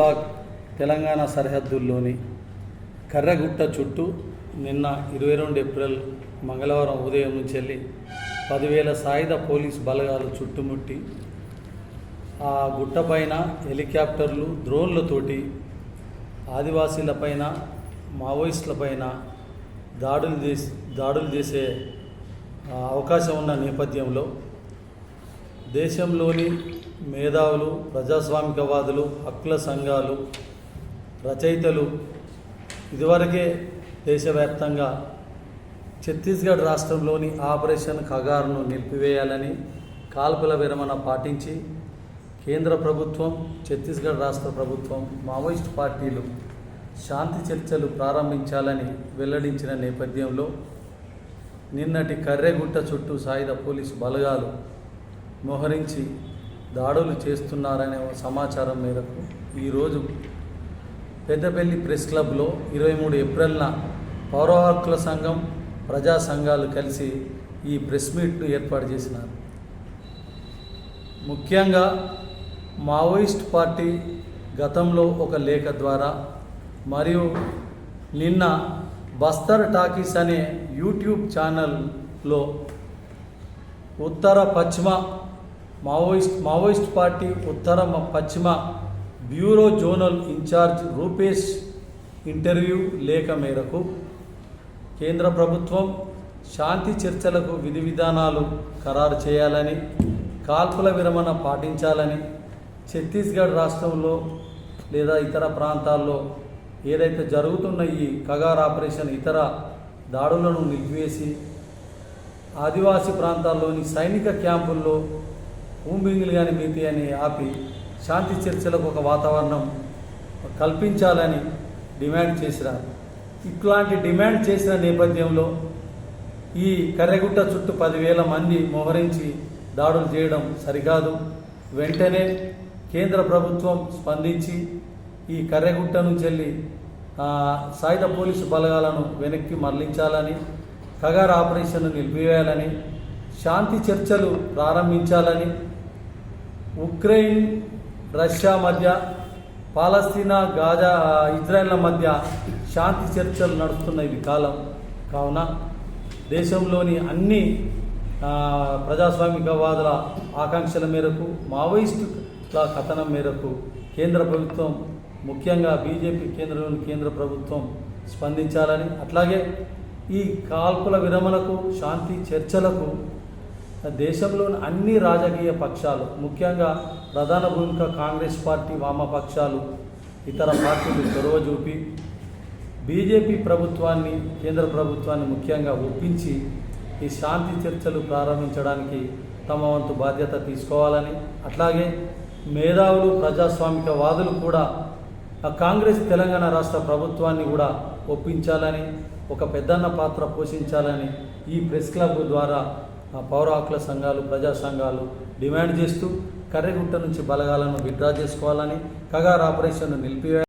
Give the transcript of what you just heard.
Black Telangana సరిహద్దుల్లోని Karragutta చుట్టూ నిన్న ఇరవై రెండు ఏప్రిల్ మంగళవారం ఉదయం నుంచి వెళ్ళి పదివేల సాయుధ పోలీస్ బలగాలు చుట్టుముట్టి ఆ గుట్టపైన హెలికాప్టర్లు డ్రోన్లతోటి ఆదివాసీలపైన మావోయిస్టులపైన దాడులు చేసి దాడులు చేసే అవకాశం ఉన్న నేపథ్యంలో దేశంలోని మేధావులు ప్రజాస్వామికవాదులు హక్కుల సంఘాలు రచయితలు. ఇదివరకే దేశవ్యాప్తంగా ఛత్తీస్గఢ్ రాష్ట్రంలోని ఆపరేషన్ ఖగార్ను నిలిపివేయాలని కాల్పుల విరమణ పాటించి కేంద్ర ప్రభుత్వం ఛత్తీస్గఢ్ రాష్ట్ర ప్రభుత్వం మావోయిస్ట్ పార్టీలు శాంతి చర్చలు ప్రారంభించాలని వెల్లడించిన నేపథ్యంలో నిన్నటి కర్రెగుట్ట చుట్టూ సాయుధ పోలీసు బలగాలు మోహరించి దాడులు చేస్తున్నారనే సమాచారం మేరకు ఈరోజు పెద్దపల్లి ప్రెస్ క్లబ్లో ఇరవై మూడు ఏప్రిల్న పౌర హక్కుల సంఘం ప్రజా సంఘాలు కలిసి ఈ ప్రెస్ మీట్ను ఏర్పాటు చేసినారు. ముఖ్యంగా మావోయిస్ట్ పార్టీ గతంలో ఒక లేఖ ద్వారా మరియు నిన్న బస్తర్ టాకీస్ అనే యూట్యూబ్ ఛానల్లో ఉత్తర పశ్చిమ మావోయిస్ట్ మావోయిస్ట్ పార్టీ ఉత్తర పశ్చిమ bureau zonal incharge Rupesh interview లేఖ మేరకు కేంద్ర ప్రభుత్వం శాంతి చర్చలకు విధి విధానాలు ఖరారు చేయాలని కాల్పుల విరమణ పాటించాలని ఛత్తీస్గఢ్ రాష్ట్రంలో లేదా ఇతర ప్రాంతాల్లో ఏదైతే జరుగుతున్న ఈ కగార్ ఆపరేషన్ ఇతర దాడులను నిలిపివేసి ఆదివాసీ ప్రాంతాల్లోని సైనిక క్యాంపుల్లో భూమింగులు కానీ మిగతా అని ఆపి శాంతి చర్చలకు ఒక వాతావరణం కల్పించాలని డిమాండ్ చేసినారు ఇట్లాంటి డిమాండ్ చేసిన నేపథ్యంలో ఈ కర్రెగుట్ట చుట్టూ పదివేల మంది మోహరించి దాడులు చేయడం సరికాదు. వెంటనే కేంద్ర ప్రభుత్వం స్పందించి ఈ కర్రెగుట్ట నుంచి వెళ్ళి సాయుధ పోలీసు బలగాలను వెనక్కి మరలించాలని కగార్ ఆపరేషన్ నిలిపివేయాలని శాంతి చర్చలు ప్రారంభించాలని ఉక్రెయిన్ రష్యా మధ్య పాలస్తీనా గాజా ఇజ్రాయెల్ల మధ్య శాంతి చర్చలు నడుస్తున్న ఈ కాలం. కావున దేశంలోని అన్ని ప్రజాస్వామికవాదుల ఆకాంక్షల మేరకు మావోయిస్టుల కథనం మేరకు కేంద్ర ప్రభుత్వం ముఖ్యంగా బీజేపీ కేంద్రంలోని కేంద్ర ప్రభుత్వం స్పందించాలని అట్లాగే ఈ కాల్పుల విరమణకు శాంతి చర్చలకు దేశంలోని అన్ని రాజకీయ పక్షాలు ముఖ్యంగా ప్రధాన భూమిక కాంగ్రెస్ పార్టీ వామపక్షాలు ఇతర పార్టీలు చొరవ చూపి బీజేపీ ప్రభుత్వాన్ని కేంద్ర ప్రభుత్వాన్ని ముఖ్యంగా ఒప్పించి ఈ శాంతి చర్చలు ప్రారంభించడానికి తమ వంతు బాధ్యత తీసుకోవాలని అట్లాగే మేధావులు ప్రజాస్వామిక వాదులు కూడా ఆ కాంగ్రెస్ తెలంగాణ రాష్ట్ర ప్రభుత్వాన్ని కూడా ఒప్పించాలని ఒక పెద్దన్న పాత్ర పోషించాలని ఈ ప్రెస్ క్లబ్ ద్వారా పౌర హక్కుల సంఘాలు ప్రజా సంఘాలు డిమాండ్ చేస్తూ కర్రెగుట్ట నుంచి బలగాలను విత్డ్రా చేసుకోవాలని కగార్ ఆపరేషన్ నిలిపివే